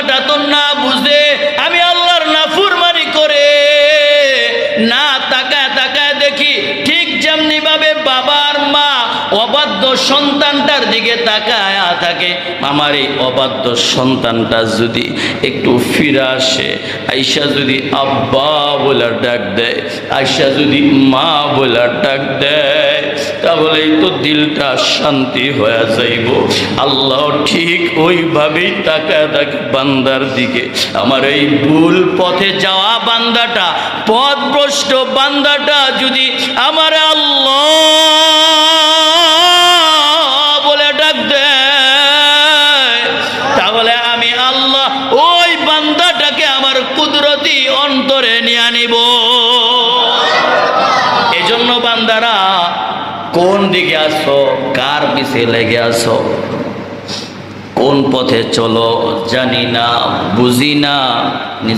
বান্দাটা তো না বুঝে আমি আল্লাহর নাফুরমানি করে না তাকায় তাকায় দেখি ঠিক যেমনি ভাবে বাবার মা অবাধ্য সন্তানটার দিকে তাকায় থাকে। আমার এই অবাধ্য সন্তানটা যদি একটু ফিরে আসে আইসা যদি আব্বা বলে ডাক দেয় আইসা যদি মা বলে ডাক দেয় তাহলেই তো দিলটা শান্তি হয়ে যাইব। আল্লাহ ঠিক ওইভাবেই তাকায় থাকে বান্দার দিকে। আমার এই ভুল পথে যাওয়া বান্দাটা, পথভ্রষ্ট বান্দাটা যদি আমার আল্লাহ বলে ডাক দেয়, তাহলে আমি আল্লাহ ওই বান্দাটাকে আমার কুদরতি অন্তরে নিয়ে আনিব। এজন্য বান্দারা কোন দিকে আসো? কার পিছিয়ে লেগে আসো? কোন পথে চলো? জানি না বুঝি না